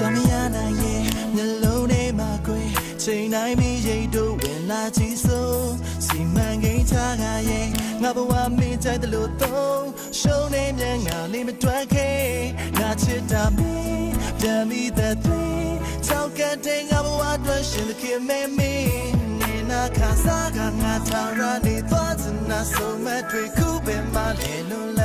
ရှာမရနိုင်ရဲ့မျက်လုံးထဲမှာကွယ်ချိန်တိုင်းမိရိတ်တို့ဝင်လာကြည့်စို့စီမံကိန်းချကရဲ့ငါဘဝမင်းကြိုက်တယ်လို့သုံးရှုံးနေမြန်ငါလေးမတွက်ခဲ့ငါချစ်တာမင်းပြန်ပြီးသက်သွင်းချောက်ကတဲ့ငါဘဝအတွက်ရှင်သခင်မဲမင်းနေနာခါစားကငါထောင်ရနေသွားစနာဆုံးမတွေ့ခုပဲမလဲလို့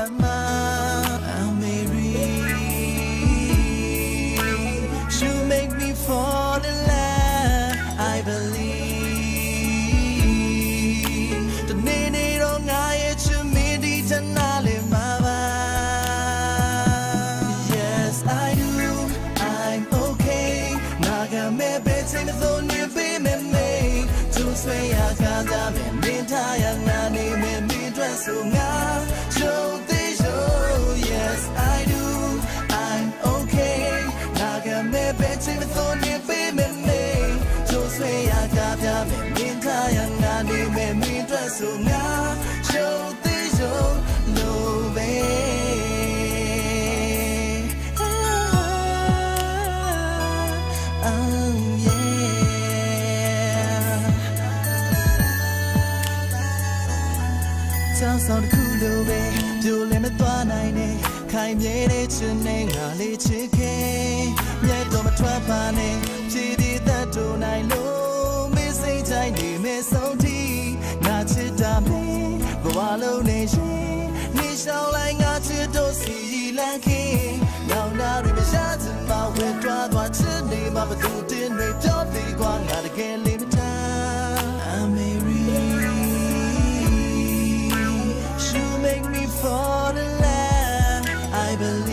ချိန်သောနေပေးမယ်မေသူဆွေရကားကြမယ်မင်းထားရငါနေမယ်မင်းအတွက်ဆိုငါ show this ဆောင်တစ်ခုလိုပဲပြိုလည်းမသွားနိုင်နဲ့ခိုင်မြဲတဲ့ချစ်နဲ့ငါလေးချစ်ခဲ့မြတ်တော်မထွက်ပါနဲ့ဖြည်တည်တတ်တူနိုင်လို့မင်းစိတ်တိုင်းနေမဲ့ဆုံးထိငါချစ်တာမင်းဘဝလုံးနဲ့ရှင်နေရှောင်းလိုက် I believe